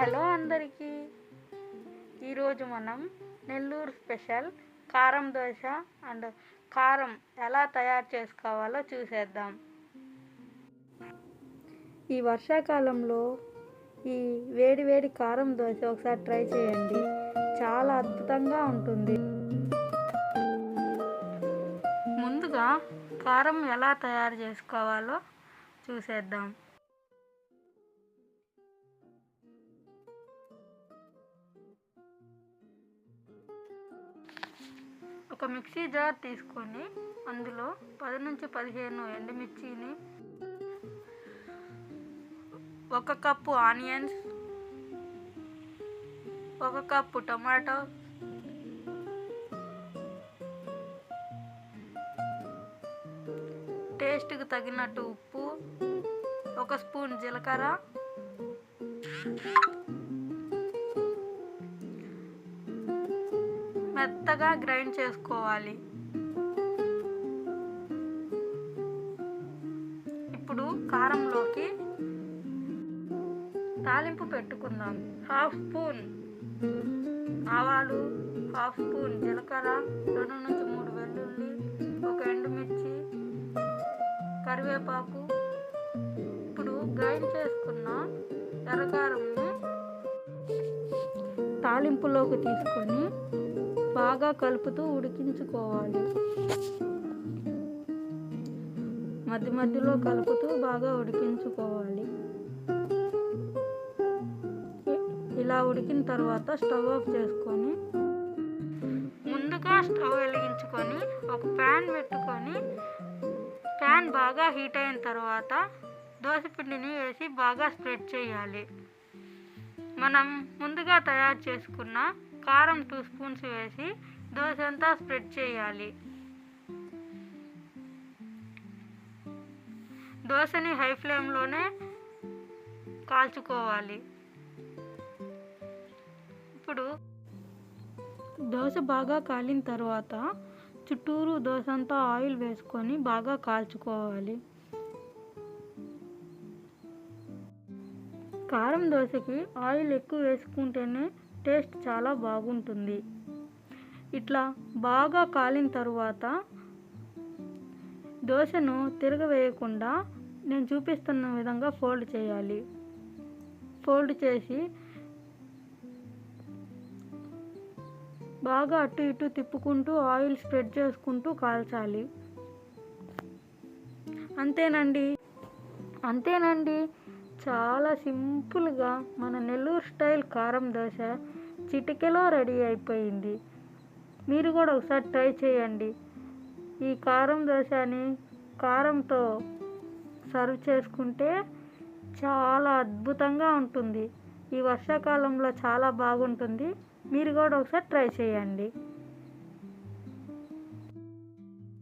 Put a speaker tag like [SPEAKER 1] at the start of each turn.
[SPEAKER 1] Hello అందరికీ. ఈరోజు మనం నెల్లూరు స్పెషల్ కారం దోశ అండ్ కారం ఎలా తయారు చేసుకోవాలో చూసేద్దాం. ఈ వర్షాకాలంలో ఈ వేడి వేడి కారం దోశ ఒకసారి ట్రై చేయండి. చాలా అద్భుతంగా ఉంటుంది. ముందుగా కారం ఎలా తయారు చేసుకోవాలో చూసేద్దాం. ఒక మిక్సీ జార్ తీసుకొని అందులో పది నుంచి పదిహేను ఎండుమిర్చిని ఒక కప్పు ఆనియన్స్ ఒక కప్పు టమాటో టేస్ట్కి తగినట్టు ఉప్పు ఒక స్పూన్ జీలకర్ర మెత్తగా గ్రైండ్ చేసుకోవాలి. ఇప్పుడు కారంలోకి తాలింపు పెట్టుకుందాం. హాఫ్ స్పూన్ ఆవాలు హాఫ్ స్పూన్ జీలకర్ర రెండు నుంచి మూడు వెల్లుల్లి ఒక ఎండుమిర్చి కరివేపాకు. ఇప్పుడు గ్రైండ్ చేసుకున్న ఎర్రకారంని తాలింపులోకి తీసుకొని బాగా కలుపుతూ ఉడికించుకోవాలి. మధ్య మధ్యలో కలుపుతూ బాగా ఉడికించుకోవాలి. ఇలా ఉడికిన తర్వాత స్టవ్ ఆఫ్ చేసుకొని ముందుగా స్టవ్ వెలిగించుకొని ఒక ప్యాన్ పెట్టుకొని ప్యాన్ బాగా హీట్ అయిన తర్వాత దోశపిండిని వేసి బాగా స్ప్రెడ్ చేయాలి. మనం ముందుగా తయారు చేసుకున్న కారం టూ స్పూన్స్ వేసి దోశ అంతా స్ప్రెడ్ చేయాలి. దోశని హై ఫ్లేమ్లోనే కాల్చుకోవాలి. ఇప్పుడు దోశ బాగా కాలిన తర్వాత చుట్టూరు దోశ అంతా ఆయిల్ వేసుకొని బాగా కాల్చుకోవాలి. కారం దోశకి ఆయిల్ ఎక్కువ వేసుకుంటేనే టేస్ట్ చాలా బాగుంటుంది. ఇట్లా బాగా కాలిన తరువాత దోశను తిరగవేయకుండా నేను చూపిస్తున్న విధంగా ఫోల్డ్ చేయాలి. ఫోల్డ్ చేసి బాగా అటు ఇటు తిప్పుకుంటూ ఆయిల్ స్ప్రెడ్ చేసుకుంటూ కాల్చాలి. అంతేనండి. అంతేనండి. చాలా సింపుల్గా మన నెల్లూరు స్టైల్ కారం దోశ చిటికెలో రెడీ అయిపోయింది. మీరు కూడా ఒకసారి ట్రై చేయండి. ఈ కారం దోశని కారంతో సర్వ్ చేసుకుంటే చాలా అద్భుతంగా ఉంటుంది. ఈ వర్షాకాలంలో చాలా బాగుంటుంది. మీరు కూడా ఒకసారి ట్రై చేయండి.